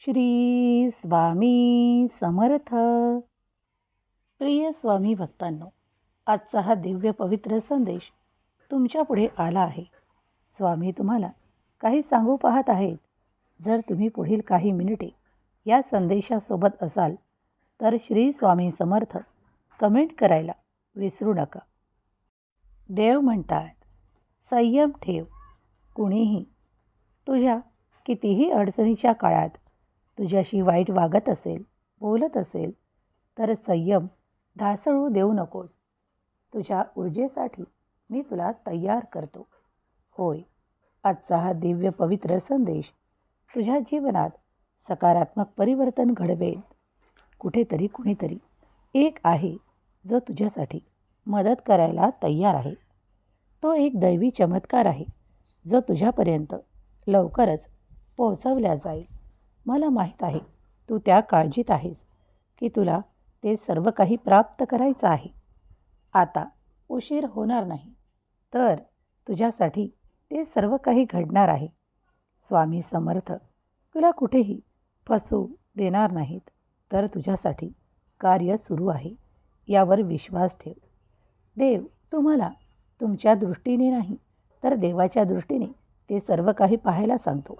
श्री स्वामी समर्थ. प्रिय स्वामी भक्तांनो आजचा हा दिव्य पवित्र संदेश तुमच्यापुढे आला आहे. स्वामी तुम्हाला काही सांगू पाहत आहेत. जर तुम्ही पुढील काही मिनिटे या संदेशासोबत असाल तर श्री स्वामी समर्थ कमेंट करायला विसरू नका. देव म्हणतात संयम ठेव. कुणीही तुझ्या कितीही अडचणीच्या काळात तुझ्याशी वाईट वागत असेल बोलत असेल तर संयम ढासळू देऊ नकोस. तुझ्या ऊर्जेसाठी मी तुला तयार करतो. होय आजचा हा दिव्य पवित्र संदेश तुझ्या जीवनात सकारात्मक परिवर्तन घडवेल. कुठेतरी कुणीतरी एक आहे जो तुझ्यासाठी मदत करायला तयार आहे. तो एक दैवी चमत्कार आहे जो तुझ्यापर्यंत लवकरच पोहोचवला जाईल. मला माहीत आहे. तू त्या काळजीत आहेस की तुला ते सर्व काही प्राप्त करायचं आहे. आता उशीर होणार नाही. तर तुझ्यासाठी ते सर्व काही घडणार आहे. स्वामी समर्थ तुला कुठेही फसू देणार नाहीत. तर तुझ्यासाठी कार्य सुरू आहे. यावर विश्वास ठेव. देव तुम्हाला तुमच्या दृष्टीने नाही तर देवाच्या दृष्टीने ते सर्व काही पाहायला सांगतो.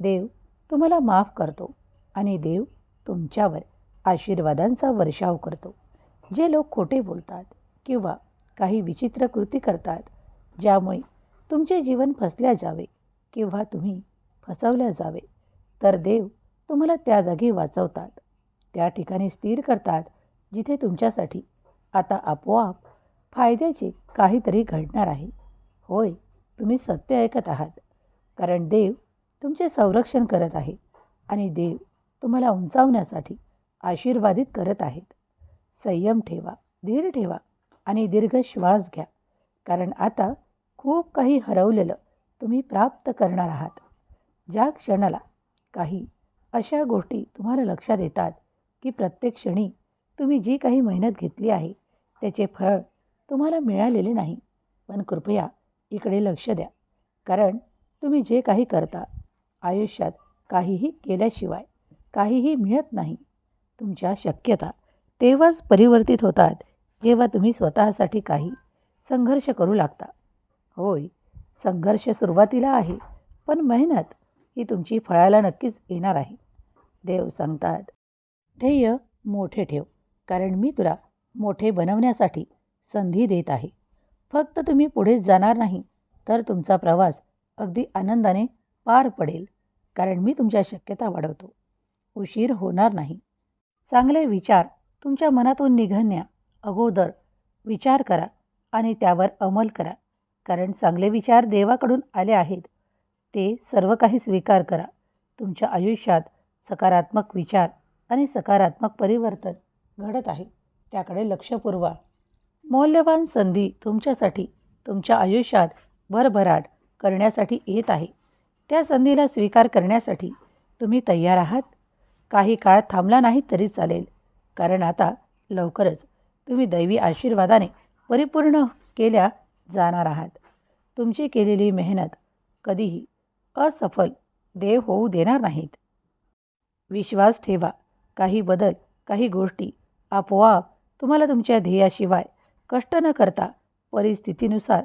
देव तुम्हाला माफ करतो आणि देव तुमच्यावर आशीर्वादांचा वर्षाव करतो. जे लोक खोटे बोलतात किंवा काही विचित्र कृती करतात ज्यामुळे तुमचे जीवन फसल्या जावे किंवा तुम्ही फसवल्या जावे तर देव तुम्हाला त्या जागी वाचवतात. त्या ठिकाणी स्थिर करतात जिथे तुमच्यासाठी आता आपोआप फायद्याचे काहीतरी घडणार आहे. होय तुम्ही सत्य ऐकत आहात. कारण देव तुमचे संरक्षण करत आहे आणि देव तुम्हाला उंचावण्यासाठी आशीर्वादित करत आहेत. संयम ठेवा धीर ठेवा आणि दीर्घ श्वास घ्या. कारण आता खूप काही हरवलेलं तुम्ही प्राप्त करणार आहात. ज्या क्षणाला काही अशा गोष्टी तुम्हाला लक्षात येतात की प्रत्येक क्षणी तुम्ही जी काही मेहनत घेतली आहे त्याचे फळ तुम्हाला मिळालेले नाही पण कृपया इकडे लक्ष द्या. कारण तुम्ही जे काही करता आयुष्यात काहीही केल्याशिवाय काहीही मिळत नाही. तुमच्या शक्यता तेव्हाच परिवर्तित होतात जेव्हा तुम्ही स्वतःसाठी काही संघर्ष करू लागता. होय संघर्ष सुरुवातीला आहे पण मेहनत ही तुमची फळाला नक्कीच येणार आहे. देव सांगतात ध्येय मोठे ठेव कारण मी तुला मोठे बनवण्यासाठी संधी देत आहे. फक्त तुम्ही पुढेच जाणार नाही तर तुमचा प्रवास अगदी आनंदाने पार पडेल कारण मी तुमच्या शक्यता वाढवतो. उशीर होणार नाही. चांगले विचार तुमच्या मनातून निघण्या अगोदर विचार करा आणि त्यावर अंमल करा कारण चांगले विचार देवाकडून आले आहेत. ते सर्व काही स्वीकार करा. तुमच्या आयुष्यात सकारात्मक विचार आणि सकारात्मक परिवर्तन घडत आहे. त्याकडे लक्ष पुरवा. मौल्यवान संधी तुमच्यासाठी तुमच्या आयुष्यात भरभराट करण्यासाठी येत आहे. त्या संधीला स्वीकार करण्यासाठी तुम्ही तयार आहात. काही काळ थांबला नाही तरी चालेल. कारण आता लवकरच तुम्ही दैवी आशीर्वादाने परिपूर्ण केल्या जाणार आहात. तुमची केलेली मेहनत कधीही असफल देव होऊ देणार नाहीत. विश्वास ठेवा. काही बदल काही गोष्टी आपोआप तुम्हाला तुमच्या ध्येयाशिवाय कष्ट न करता परिस्थितीनुसार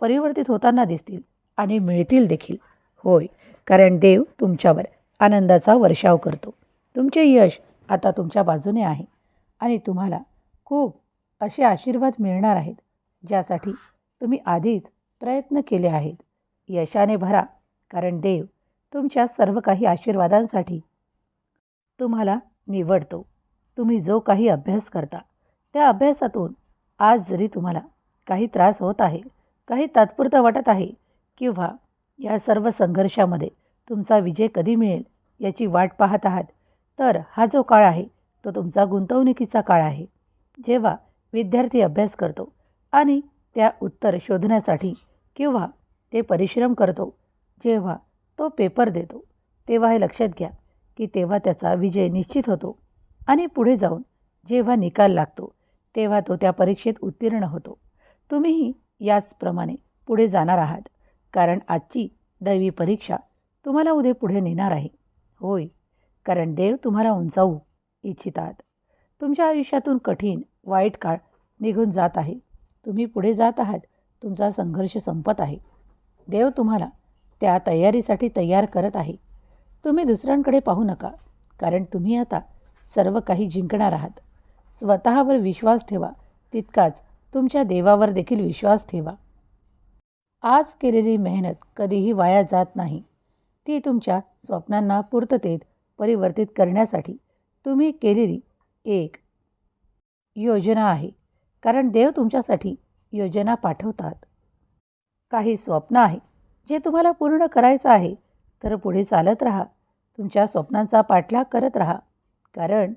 परिवर्तित होताना दिसतील आणि मिळतील देखील. होय. कारण देव तुमच्यावर आनंदाचा वर्षाव करतो. तुमचे यश आता तुमच्या बाजूने आहे. आणि तुम्हाला खूप असे आशीर्वाद मिळणार आहेत ज्यासाठी तुम्ही आधीच प्रयत्न केले आहेत. यशाने भरा कारण देव तुमच्या सर्व काही आशीर्वादांसाठी तुम्हाला निवडतो. तुम्ही जो काही अभ्यास करता त्या अभ्यासातून आज जरी तुम्हाला काही त्रास होत आहे काही तात्पुरता वाटत आहे किंवा या सर्व संघर्षामध्ये तुमचा विजय कधी मिळेल याची वाट पाहत आहात. तर हा जो काळ आहे तो तुमचा गुंतवणुकीचा काळ आहे. जेव्हा विद्यार्थी अभ्यास करतो आणि त्या उत्तर शोधण्यासाठी किंवा ते परिश्रम करतो जेव्हा तो पेपर देतो तेव्हा हे लक्षात घ्या की तेव्हा त्याचा विजय निश्चित होतो आणि पुढे जाऊन जेव्हा निकाल लागतो तेव्हा तो त्या परीक्षेत उत्तीर्ण होतो. तुम्हीही याचप्रमाणे पुढे जाणार आहात. कारण आजची दैवी परीक्षा तुम्हाला उद्या पुढे नेणार आहे. होय कारण देव तुम्हाला उंचावू इच्छितात. तुमच्या आयुष्यातून कठीण वाईट काळ निघून जात आहे. तुम्ही पुढे जात आहात तुमचा संघर्ष संपत आहे. देव तुम्हाला त्या तयारीसाठी तयार करत आहे. तुम्ही दुसऱ्यांकडे पाहू नका कारण तुम्ही आता सर्व काही जिंकणार आहात. स्वतःवर विश्वास ठेवा तितकाच तुमच्या देवावर देखील विश्वास ठेवा. आज केलेली मेहनत कधीही वाया जात नाही. ती तुमच्या स्वप्नांना पूर्ततेत परिवर्तित करण्यासाठी तुम्ही केलेली एक योजना आहे. कारण देव तुमच्यासाठी योजना पाठवतात. काही स्वप्न आहे जे तुम्हाला पूर्ण करायचं आहे तर पुढे चालत राहा. तुमच्या स्वप्नांचा पाठलाग करत राहा. कारण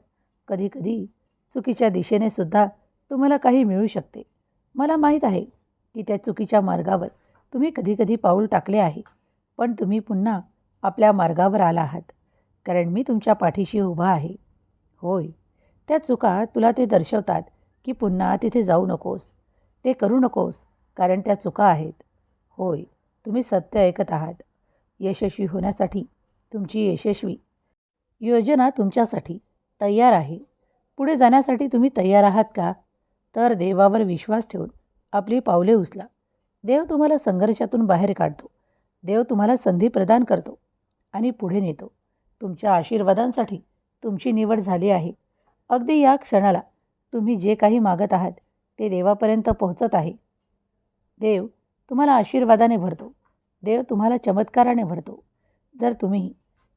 कधीकधी चुकीच्या दिशेने सुद्धा तुम्हाला काही मिळू शकते. मला माहीत आहे की त्या चुकीच्या मार्गावर तुम्ही कधीकधी पाऊल टाकले आहे पण तुम्ही पुन्हा आपल्या मार्गावर आला आहात कारण मी तुमच्या पाठीशी उभा आहे. होय त्या चुका तुला ते दर्शवतात की पुन्हा तिथे जाऊ नकोस. ते करू नकोस कारण त्या चुका आहेत. होय तुम्ही सत्य ऐकत आहात. यशस्वी होण्यासाठी तुमची यशस्वी योजना तुमच्यासाठी तयार आहे. पुढे जाण्यासाठी तुम्ही तयार आहात का? तर देवावर विश्वास ठेवून आपली पावले उचला. देव तुम्हाला संघर्षातून बाहेर काढतो. देव तुम्हाला संधी प्रदान करतो आणि पुढे नेतो. तुमच्या आशीर्वादांसाठी तुमची निवड झाली आहे. अगदी या क्षणाला तुम्ही जे काही मागत आहात ते देवापर्यंत पोहोचत आहे. देव तुम्हाला आशीर्वादाने भरतो. देव तुम्हाला चमत्काराने भरतो. जर तुम्ही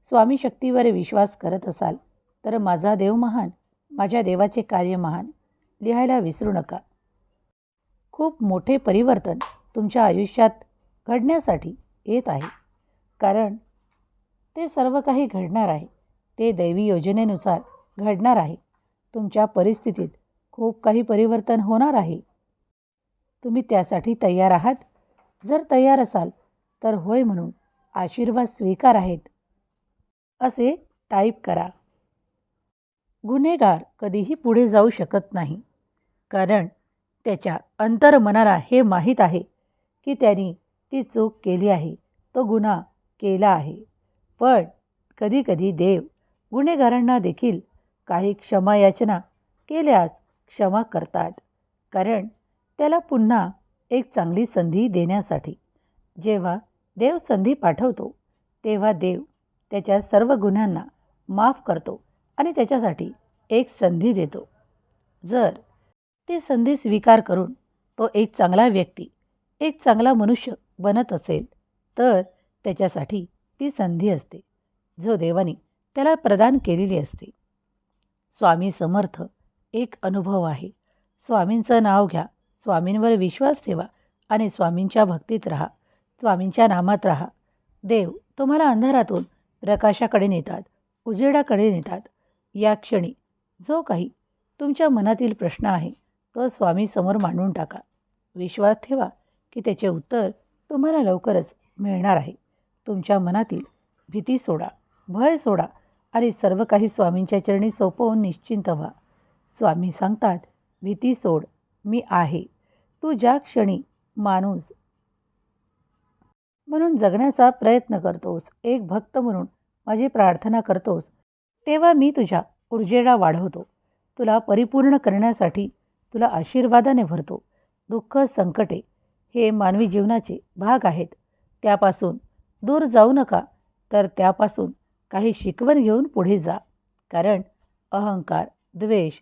स्वामी शक्तीवर विश्वास करत असाल तर माझा देव महान माझ्या देवाचे कार्य महान लिहायला विसरू नका. खूप मोठे परिवर्तन तुमच्या आयुष्यात घडण्यासाठी येत आहे. कारण ते सर्व काही घडणार आहे. ते दैवी योजनेनुसार घडणार आहे. तुमच्या परिस्थितीत खूप काही परिवर्तन होणार आहे. तुम्ही त्यासाठी तयार आहात. जर तयार असाल तर होय म्हणून आशीर्वाद स्वीकार आहेत. असे टाईप करा. गुन्हेगार कधीही पुढे जाऊ शकत नाही. कारण त्याच्या अंतर्मनाला हे माहीत आहे. की त्यांनी ती चूक केली आहे. तो गुन्हा केला आहे. पण कधीकधी देव गुन्हेगारांना देखील काही क्षमायाचना केल्यास क्षमा करतात. कारण त्याला पुन्हा एक चांगली संधी देण्यासाठी जेव्हा देव संधी पाठवतो तेव्हा देव त्याच्या सर्व गुन्ह्यांना माफ करतो आणि त्याच्यासाठी एक संधी देतो. जर ती संधी स्वीकार करून तो एक चांगला व्यक्ती एक चांगला मनुष्य बनत असेल तर त्याच्यासाठी ती संधी असते जो देवाने त्याला प्रदान केलेली असते. स्वामी समर्थ एक अनुभव आहे. स्वामींचं नाव घ्या स्वामींवर विश्वास ठेवा आणि स्वामींच्या भक्तीत राहा स्वामींच्या नामात राहा. देव तुम्हाला अंधारातून प्रकाशाकडे नेतात उजेडाकडे नेतात. या क्षणी जो काही तुमच्या मनातील प्रश्न आहे तो स्वामीसमोर मांडून टाका. विश्वास ठेवा की त्याचे उत्तर तुम्हाला लवकरच मिळणार आहे. तुमच्या मनातील भीती सोडा भय सोडा आणि सर्व काही स्वामींच्या चरणी सोपवून निश्चिंत व्हा. स्वामी सांगतात भीती सोड मी आहे. तू ज्या क्षणी माणूस म्हणून जगण्याचा प्रयत्न करतोस एक भक्त म्हणून माझी प्रार्थना करतोस तेव्हा मी तुझ्या ऊर्जेला वाढवतो. तुला परिपूर्ण करण्यासाठी तुला आशीर्वादाने भरतो. दुःख संकटे हे मानवी जीवनाचे भाग आहेत. त्यापासून दूर जाऊ नका तर त्यापासून काही शिकवण घेऊन पुढे जा. कारण अहंकार द्वेष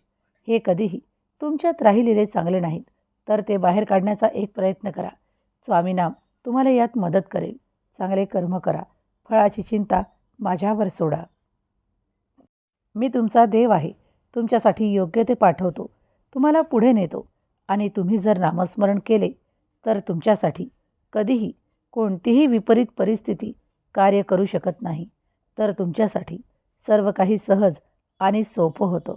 हे कधीही तुमच्यात राहिलेले चांगले नाहीत. तर ते बाहेर काढण्याचा एक प्रयत्न करा. स्वामीनाम तुम्हाला यात मदत करेल. चांगले कर्म करा. फळाची चिंता माझ्यावर सोडा. मी तुमचा देव आहे. तुमच्यासाठी योग्य ते पाठवतो. तुम्हाला पुढे नेतो. आणि तुम्ही जर नामस्मरण केले तर तुमच्यासाठी कधीही कोणतीही विपरीत परिस्थिती कार्य करू शकत नाही. तर तुमच्यासाठी सर्व काही सहज आणि सोपं होतं.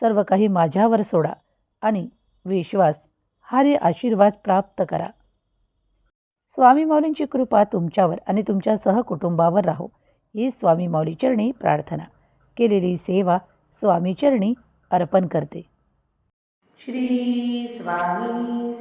सर्व काही माझ्यावर सोडा आणि विश्वास हारी आशीर्वाद प्राप्त करा. स्वामी माऊलींची कृपा तुमच्यावर आणि तुमच्या सहकुटुंबावर राहो. ही स्वामी माऊलीचरणी प्रार्थना. केलेली सेवा स्वामीचरणी अर्पण करते. श्री स्वामी